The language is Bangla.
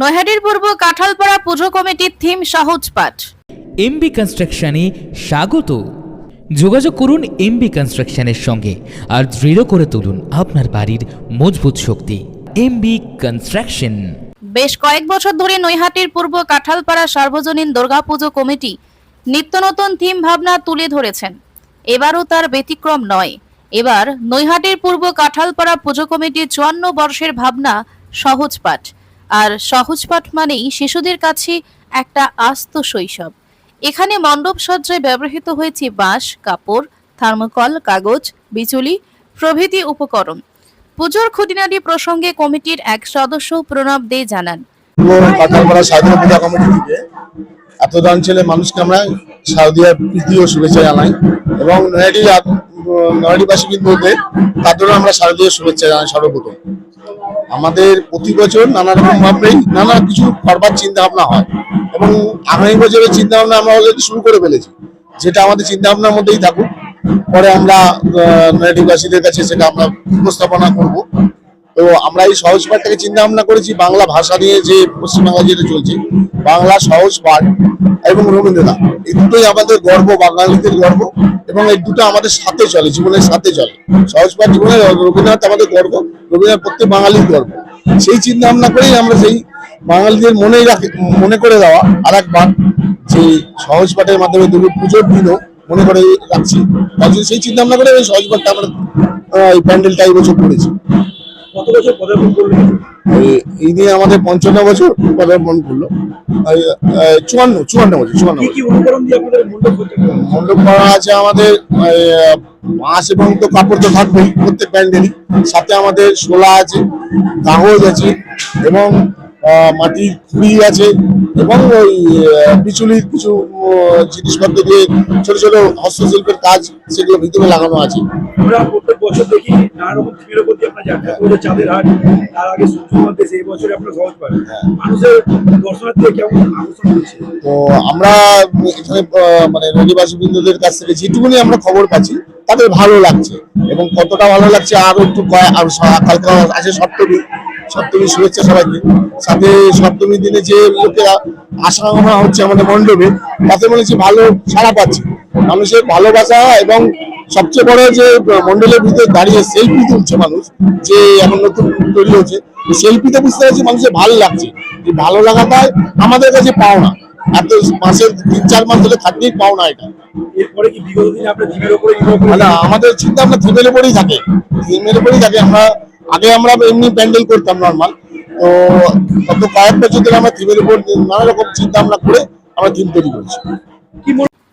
নৈহাটির পূর্ব কাঁঠালপাড়া পুজো কমিটির থিম সহজ পাঠ। এমবি কনস্ট্রাকশনে স্বাগত। যোগাযোগ করুন এমবি কনস্ট্রাকশনের সঙ্গে আর দৃঢ় করে তুলুন আপনার বাড়ির মজবুত শক্তি। MB construction. বেশ কয়েক বছর ধরে নৈহাটির পূর্ব কাঁঠালপাড়া সার্বজনীন দুর্গাপুজো কমিটি নিত্য নতুন থিম ভাবনা তুলে ধরেছেন। এবারও তার ব্যতিক্রম নয়। এবার নৈহাটির পূর্ব কাঁঠালপাড়া পুজো কমিটির চুয়ান্ন বর্ষের ভাবনা সহজ পাঠ। আর সহজ পাঠ মানেই শিশুদের কাছে একটা আস্ত শৈশব। এখানে মণ্ডপ সজ্জায় ব্যবহৃত হয়েছে বাঁশ, কাপড়, থার্মোকল, কাগজ বিচুলি প্রভৃতি উপকরণ। পুজোর খুঁটিনাটি প্রসঙ্গে কমিটির এক সদস্য প্রণব দে জানান। এতটা অঞ্চলের মানুষকে আমরা শারদীয়ার প্রীতি ও শুভেচ্ছা জানাই এবং নয়াটি বিন্দুতে তাদেরও আমরা শারদীয় শুভেচ্ছা জানাই সর্বপ্রথম। আমাদের প্রতি বছর নানা রকম ভাবেই নানা কিছু করবার চিন্তা ভাবনা হয়। এবং আগামী বছরের চিন্তা ভাবনা আমরা অলরেডি শুরু করে ফেলেছি। যেটা আমাদের চিন্তা ভাবনার মধ্যেই থাকুক। পরে আমরা নয়াটিবাসীদের কাছে সেটা আমরা উপস্থাপনা করব। তো আমরা এই সহজ পাঠটাকে চিন্তা ভাবনা করেছি, বাংলা ভাষা নিয়ে যে পশ্চিমবাংলা যেটা চলছে, বাংলা সহজ পাঠ এবং রবীন্দ্রনাথ, এই দুটোই আমাদের গর্ব, বাঙালিদের গর্ব এবং এই দুটো আমাদের সাথে চলে, জীবনের সাথে চলে। সহজ পাঠ জীবনের রবীন্দ্রনাথ আমাদের গর্ব, রবীন্দ্রনাথ প্রত্যেক বাঙালির গর্ব। সেই চিন্তা ভাবনা করেই আমরা সেই বাঙালিদের মনেই রাখি, মনে করে দেওয়া আর একবার যে সহজ পাঠের মাধ্যমে দুর্গা পুজোর দিনও মনে করে রাখছি। তার সেই চিন্তা ভাবনা করে এই সহজ পাঠটা আমরা এই প্যান্ডেলটা এই বছর করেছি। কত বছর পদার্পণ করলেন? এই- নিয়ে আমাদের পঞ্চান্ন বছর পদার্পণ করল। চুয়ান্ন চুয়ান্ন বছর চুয়ান্ন কি অনুকরণ দিয়ে আপনাদের মণ্ডপ মণ্ডপ করা আছে আমাদের বাঁশ এবং তো কাপড় তো থাকবেই প্রত্যেক প্যান্ডেলই। সাথে আমাদের শোলা আছে কাগজ আছে এবং মাটির খুঁড়ি আছে এবং ওই বিচুলির কিছু জিনিসপত্র দিয়ে ছোট ছোট হস্তশিল্পের কাজ সেগুলো ভিতরে লাগানো আছে। আমরা প্রত্যেক বছর দেখি নানা রকম থিমের উপর আপনার যাত্রা করে চাঁদের হাট তার আগে সূর্য দেশ বছরে আপনারা সহজ পান মানুষের দর্শনার্থী কেমন আকর্ষণ হচ্ছে? তো আমরা এখানে মানে বিন্দুদের কাছ থেকে যেটুকুনি আমরা খবর পাচ্ছি তাদের ভালো লাগছে এবং কতটা ভালো লাগছে আরও একটু কালকে আছে সপ্তমী সপ্তমী শুভেচ্ছা সবাইকে। সাথে সপ্তমীর দিনে যে লোকেরা আশা হচ্ছে আমাদের মণ্ডপে তাতে মনে হচ্ছে ভালো সাড়া পাচ্ছে। মানুষের ভালোবাসা এবং সবচেয়ে বড় যে মন্ডলের ভিতরে দাঁড়িয়ে সেলফি তুলছে মানুষ যে এখন নতুন তৈরি হচ্ছে সেলফিতে বুঝতে পারছি মানুষের ভালো লাগছে। এই ভালো লাগাটাই আমাদের কাছে পাওনা। এত মাসের তিন চার মাস ধরে থাকলেই পাওনা এটা। এরপরে কি বিগত দিনে আপনার থিমের উপরে নির্ভর মানে আমাদের চিন্তা আমরা থিমের উপরেই থাকে। থিমের উপরেই থাকে। আমরা আগে আমরা এমনি প্যান্ডেল করতাম নর্মাল তো গত কয়েক বছর ধরে আমরা থিমের উপর নানা রকম চিন্তা আমরা করে আমরা থিম তৈরি করছি। কি